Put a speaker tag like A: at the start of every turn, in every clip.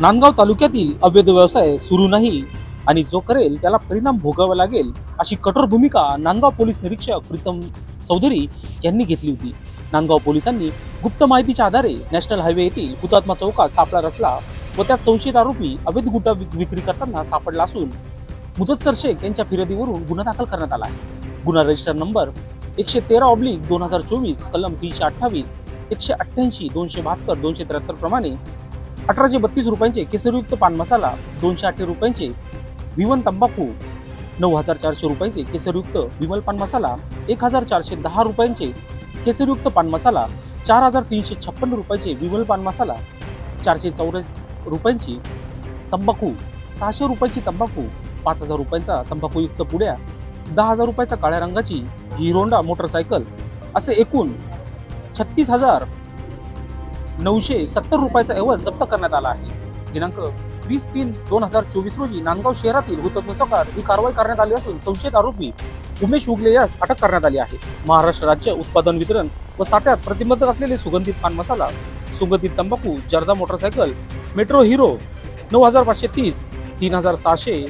A: नांदगाव तालुक्यातील अवैध व्यवसाय सुरू नाही आणि जो करेल त्याला परिणाम भोगावा लागेल अशी कठोर भूमिका नांदगाव पोलीस निरीक्षक प्रीतम चौधरी यांनी घेतली होती. नांदगाव पोलिसांनी गुप्त माहितीच्या आधारे नॅशनल हायवे येथील हुतात्मा चौकात सापळा रचला व त्यात संशयित आरोपी अवैध गुटा विक- विक्री करताना सापडला असून मुदतसर शेख यांच्या फिर्यादीवरून गुन्हा दाखल करण्यात आला आहे. गुन्हा रजिस्टर नंबर एकशे तेरा ऑब्लिक दोन हजार चोवीस कलम तीनशे अठ्ठावीस एकशे अठ्ठ्याऐंशी दोनशे बहात्तर दोनशे त्र्याहत्तर प्रमाणे अठराशे बत्तीस रुपयांचे केसरयुक्त पान मसाला दोनशे अठ्ठे रुपयांचे विवन तंबाखू नऊ हजार चारशे रुपयांचे केसरयुक्त विमल पान मसाला एक हजार चारशे दहा रुपयांचे केसरयुक्त पान मसाला चार हजार तीनशे छप्पन्न रुपयाचे विमल पान मसाला चारशे चौऱ्या रुपयांची तंबाखू सहाशे रुपयाची तंबाखू पाच हजार रुपयांचा तंबाखूयुक्त पुड्या दहा हजार रुपयाचा काळ्या रंगाची हिरोंडा मोटरसायकल असे एकूण छत्तीस हजार नऊशे सत्तर रुपयाचा एवज जप्त करण्यात आला आहे. दिनांक वीस तीन दोन हजार चोवीस रोजी नांदगाव शहरातील हुतात्मा ही कारवाई करण्यात आली असून संशयित आरोपी उमेश उगले यास अटक करण्यात आली आहे. महाराष्ट्र राज्य उत्पादन वितरण व साठ्यात प्रतिबंधक असलेले सुगंधित पान मसाला सुगंधित तंबाखू जर्दा मोटरसायकल मेट्रो हिरो नऊ हजार पाचशे तीस तीन हजार सहाशे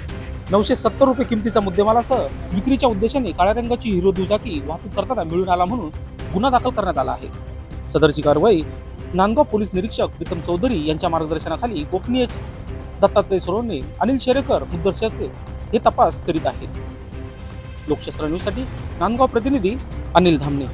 A: नऊशे सत्तर रुपये किमतीचा मुद्देमालासह विक्रीच्या उद्देशाने काळ्या रंगाची हिरो दुचाकी वाहतूक करताना मिळून आला म्हणून गुन्हा दाखल करण्यात आला आहे. सदरची कारवाई नांदगाव पोलीस निरीक्षक प्रीतम चौधरी यांच्या मार्गदर्शनाखाली गोपनीय दत्तात्रय सोरवणे अनिल शेरेकर मुद्दर्शक हे तपास करीत आहेत. लोकशास्त्र न्यूजसाठी नांदगाव प्रतिनिधी अनिल धामणे.